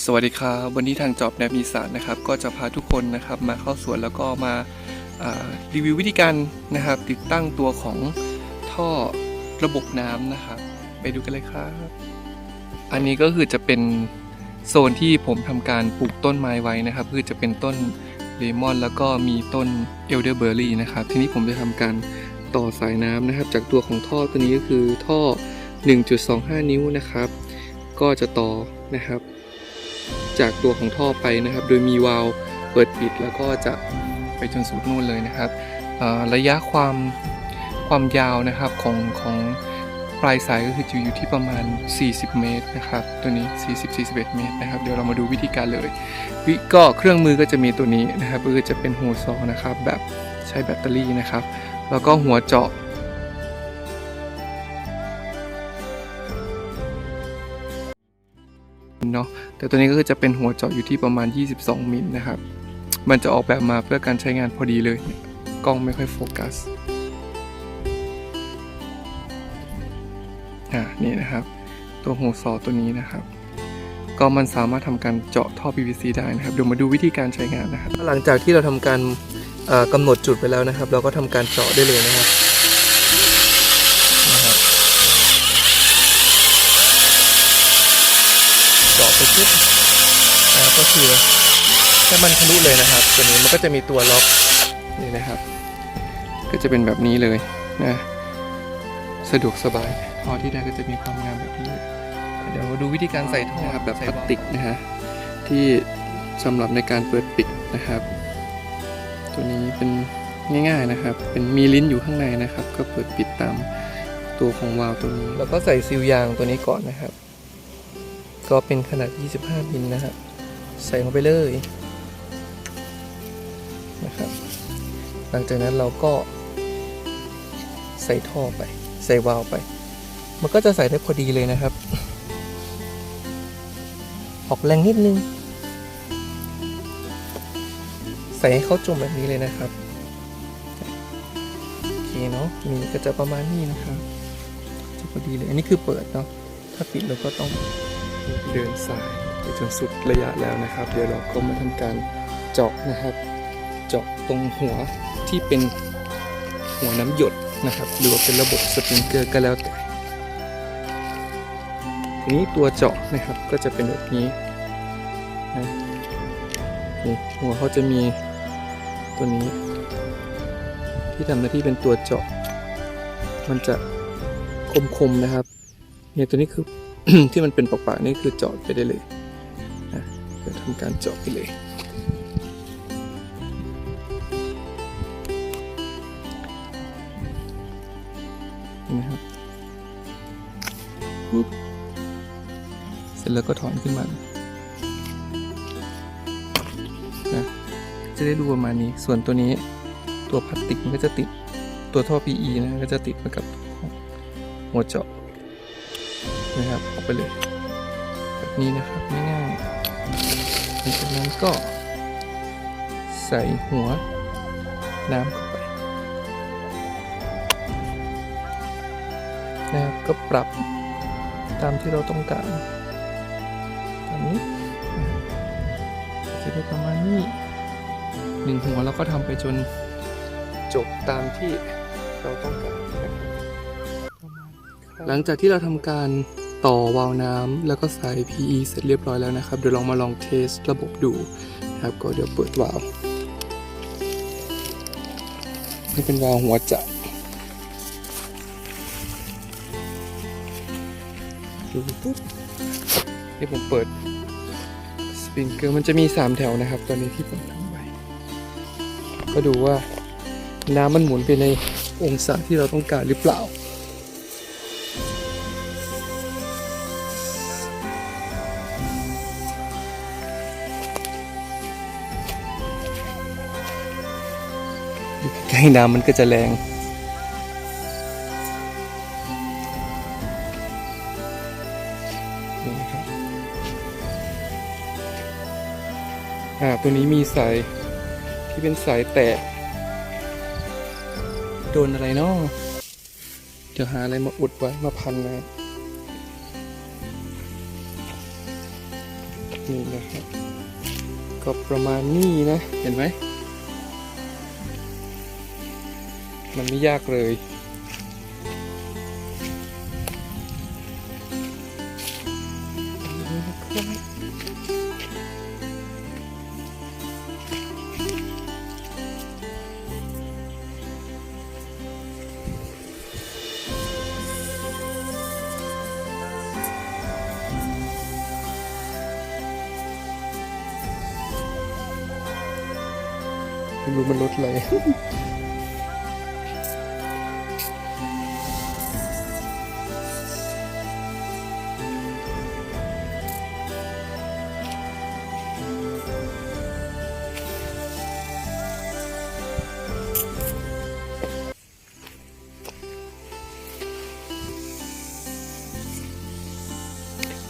สวัสดีครับวันนี้ทางจอบแนบอีสานนะครับ ก็จะพาทุกคนนะครับมาเข้าสวนแล้วก็มาอ่ารีวิววิธีการนะครับ ติดตั้งตัวของท่อระบบน้ำนะครับ ไปดูกันเลยครับ อันนี้ก็คือจะเป็นโซนที่ผมทำการปลูกต้นไม้ไว้นะครับ คือจะเป็นต้นเลมอน แล้วก็มีต้นเอลเดอร์เบอร์รี่นะครับ ทีนี้ผมจะทำการต่อสายน้ำนะครับ จากตัวของท่อตัวนี้ก็คือท่อ 1.25 นิ้วนะครับ ก็จะต่อนะครับ จากตัวของท่อไปนะครับ โดยมีวาล์วเปิดปิดแล้วก็จะไปจนสุดนู่นเลยนะครับระยะความความยาวนะครับของของปลายสายก็คือจะอยู่ที่ประมาณ 40 เมตรนะครับตัวนี้ 40-41 เมตรนะครับ เดี๋ยวเรามาดูวิธีการเลยวิก็เครื่องมือก็จะมีตัวนี้นะครับก็จะเป็นหัวซอนะครับแบบใช้แบตเตอรี่นะครับ แล้วก็หัวเจาะ เนาะแต่ตัวนี้ก็คือจะเป็นหัวเจาะอยู่ที่ประมาณ 22 มิลนะครับ มันจะออกแบบมาเพื่อการใช้งานพอดีเลย กล้องไม่ค่อยโฟกัสอ่านี่นะครับ ตัวหัวซอตัวนี้นะครับก็มันสามารถทำการเจาะท่อ PVC ได้นะครับเดี๋ยวมาดูวิธีการใช้งานนะครับ หลังจากที่เราทำการเอ่อกำหนดจุดไปแล้วนะครับ เราก็ทำการเจาะได้เลยนะครับ เจาะ ไปปุ๊บนะก็คือให้มันทะลุเลยนะครับ ตัวนี้มันก็จะมีตัวล็อกนี่นะครับ ก็จะเป็นแบบนี้เลยนะสะดวกสบายท่อที่ได้ก็จะมีความงามแบบนี้เดี๋ยวมาดูวิธีการใส่ท่อครับแบบพลาสติกนะฮะที่สำหรับในการเปิดปิดนะครับ ตัวนี้เป็นง่ายๆนะครับ เป็นมีลิ้นอยู่ข้างในนะครับ ก็เปิดปิดตามตัวของวาล์วตัวนี้ แล้วก็ใส่ซีลยางตัวนี้ก่อนนะครับ ก็เป็นขนาด 25มิลนะครับใส่ลงไปเลยนะครับหลังจากนั้นเราก็ ใส่ท่อไป ใส่วาล์วไป มันก็จะใส่ได้พอดีเลยนะครับ ออกแรงนิดนึง ใส่ให้เขาจมแบบนี้เลยนะครับโอเคเนาะนี่ก็จะประมาณนี้นะครับจะพอดีเลย อันนี้คือเปิดเนาะถ้าปิดเราก็ต้อง เดินสายไปจนสุดระยะแล้วนะครับ เดี๋ยวเราก็มาทำการเจาะนะครับ เจาะตรงหัวที่เป็นหัวน้ำหยดนะครับ หรือว่าเป็นระบบสปริงเกอร์ก็แล้วแต่ทีนี้ตัวเจาะนะครับก็จะเป็นแบบนี้นะนี่หัวเขาจะมีตัวนี้ ที่ทำหน้าที่เป็นตัวเจาะ มันจะคมๆนะครับเนี่ยตัวนี้คือ ที่มันเป็นปากๆนี่คือเจาะไปได้เลยนะเดี๋ยวทำการเจาะไปเลยนไหมครับปุ๊บเสร็จแล้วก็ถอนขึ้นมานะจะได้ดูประมาณนี้ ส่วนตัวนี้ตัวพลาสติกมันก็จะติดตัวท่อ PE นะก็จะติดมากับหัวเจาะ นะครับออกไปเลย แบบนี้นะครับง่ายๆหลังจากนั้นก็ ใส่หัวน้ำเข้าไปนะครับก็ปรับตามที่เราต้องการตามนี้จะได้ประมาณนี้หนึ่งหัวแล้วก็ทำไปจนจบตามที่เราต้องการหลังจากที่เราทำการ ต่อวาล์วน้ำแล้วก็ใส่ PE เสร็จเรียบร้อยแล้วนะครับ เดี๋ยวลองมาลองเทสระบบดูนะครับก็เดี๋ยวเปิดวาล์วนี่เป็นวาล์วหัวจักรดูปุ๊บนี่ผมเปิดสปริงเกอร์มันจะมี 3 แถวนะครับ ตอนนี้ที่ผมทำไว้ก็ดูว่าน้ำมันหมุนไปในองศาที่เราต้องการหรือเปล่า น้ำมันก็จะแรง อ่า ตัวนี้มีสายที่เป็นสายแตก โดนอะไรเนาะเดี๋ยวหาอะไรมาอุดไว้ มาพันนะนี่นะครับ ก็ประมาณนี้นะ เห็นไหม มันไม่ยากเลย ไม่รู้มันลดอะไร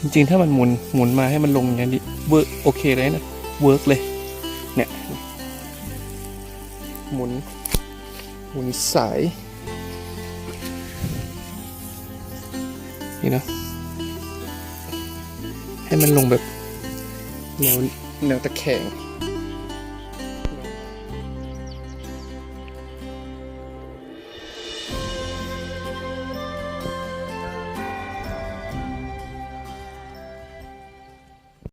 จริงๆ ถ้ามันหมุนหมุนมาให้มันลงอย่างนี้เวิร์กโอเคเลยนะเวิร์กเลยเนี่ยหมุนหมุนสายนี่นะให้มันลงแบบแนวแนวตะแคง